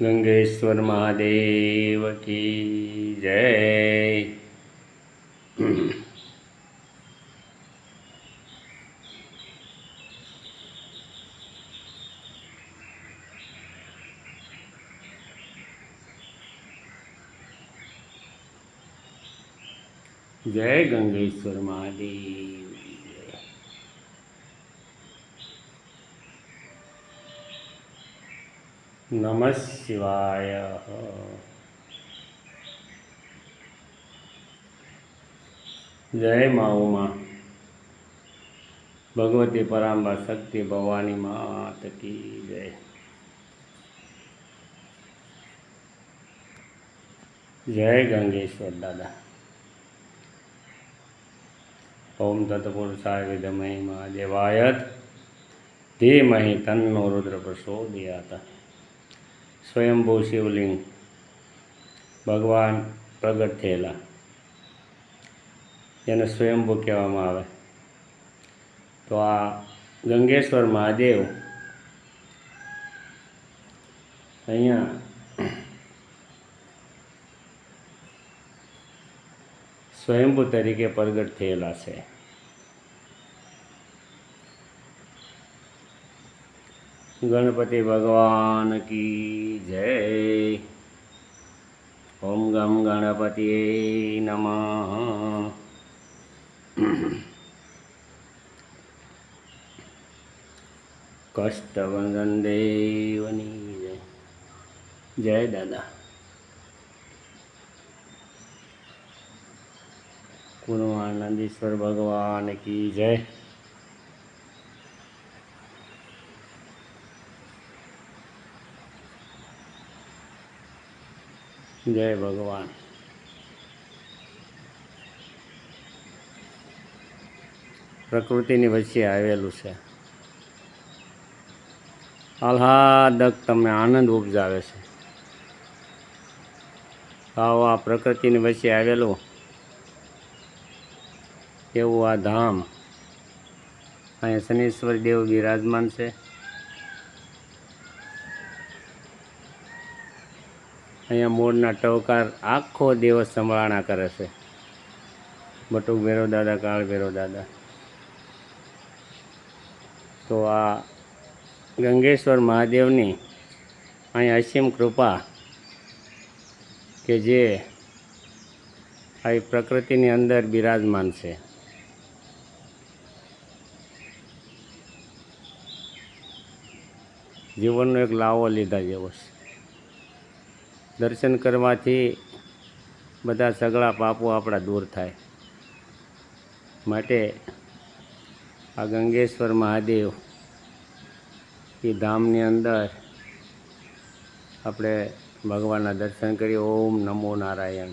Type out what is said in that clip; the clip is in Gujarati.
ગંગેશ્વર મહાદેવ કી જય જય ગંગેશ્વર મહાદેવ કી જય નમઃ શિવાય જય મા ઉમા ભગવતી પરાંબા શક્તિ ભવાની માત કી જય જય ગંગેશ્વર દાદા ઓમ તત્પુરુષાય વિદમહી મહાદેવાયત ધીમહિ તન્નો રુદ્ર પ્રચોદયાત સ્વયંભૂ શિવલિંગ ભગવાન પ્રગટ થયેલા. જેને સ્વયંભૂ કહેવામાં આવે. તો આ ગંગેશ્વર મહાદેવ અહીંયા સ્વયંભૂ તરીકે પ્રગટ થયેલા છે. ગણપતિ ભગવાન કી જય. ઓમ ગમ ગણપતિ નમઃ. વંદન દેવની જય. જય દાદા. પૂર્વાનંદેશ્વર ભગવાન કી જય. જય ભગવાન. પ્રકૃતિની વચ્ચે આવેલું છે. આહ્લાદક તમને આનંદ ઉપજાવે છે. આવો આ પ્રકૃતિની વચ્ચે આવેલું એવું આ ધામ. અહીંયા શનીશ્વર દેવ બિરાજમાન છે. અહીંયા મોરના ટવકાર આખો દિવસ સંભાળણા કરે છે. બટુક ભેરો દાદા, કાળ ભેરો દાદા. તો આ ગંગેશ્વર મહાદેવની અહીં અસીમ કૃપા કે જે આવી પ્રકૃતિની અંદર બિરાજમાન છે. જીવનનો એક લાવો લીધા જેવો છે. દર્શન કરવાથી બધા સગળા પાપો આપણા દૂર થાય. માટે આ ગંગેશ્વર મહાદેવ એ ધામની અંદર આપણે ભગવાનના દર્શન કરીએ. ઓમ નમો નારાયણ.